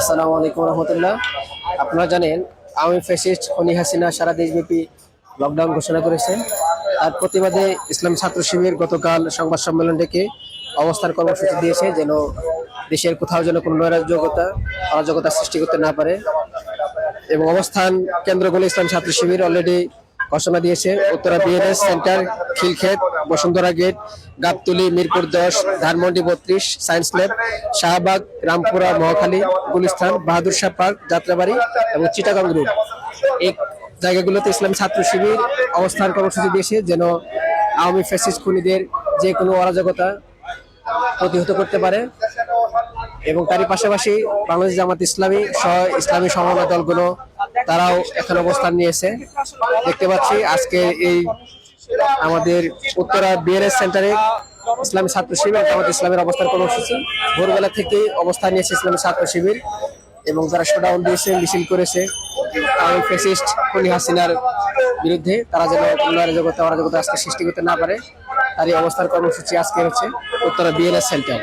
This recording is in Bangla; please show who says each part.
Speaker 1: আসসালামু আলাইকুম রহমতুল্লাহ। আপনারা জানেন আওয়ামী ফ্যাসিস্ট খনি হাসিনা, সারা দেশব্যাপী লকডাউন ঘোষণা করেছে তার প্রতিবাদে ইসলাম ছাত্র শিবির গতকাল সংবাদ সম্মেলন ডেকে অবস্থান কর্মসূচি দিয়েছে, যেন দেশের কোথাও যেন কোনো নৈরাজ্যকতা, অরাজকতা সৃষ্টি করতে না পারে। এবং অবস্থান কেন্দ্রগুলো ইসলাম ছাত্র শিবির অলরেডি ঘোষণা দিয়েছে। Uttara BNS centre Khilkhet, Bashundhara gate, Gabtoli, Mirpur দশ, ধানমন্ডি বত্রিশ, science lab, Shahbag, Rampura, Mohakhali, Gulistan, Bahadur Shah park, Jatrabari এবং চিটাগাং রোড। এই জায়গাগুলোতে ইসলাম ছাত্র শিবির অবস্থান কর্মসূচি দিয়েছে যেন আওয়ামী ফ্যাসিস্ট খুনিদের যে কোনো অরাজকতা প্রতিহত করতে পারে এবং তারই পাশাপাশি বাংলাদেশ জামাত ইসলামী সহ ইসলামী সমন্বয় দলগুলো তারাও এখন অবস্থান নিয়েছে। দেখতে পাচ্ছি আজকে এই আমাদের উত্তরা বিএনএস সেন্টারে ইসলামী ছাত্র শিবির, জামাত ইসলামের অবস্থান কর্মসূচি। ভোরবেলা থেকে অবস্থান নিয়েছে ইসলামী ছাত্র শিবির এবং তারা শোডাউন দিয়েছে, মিছিল করেছে ফেসিস্ট হাসিনার বিরুদ্ধে, তারা যেন অরাজকতা অরাজকতা আজকে সৃষ্টি করতে না পারে, তারই অবস্থান কর্মসূচি আজকে হচ্ছে উত্তরা বিএনএস সেন্টার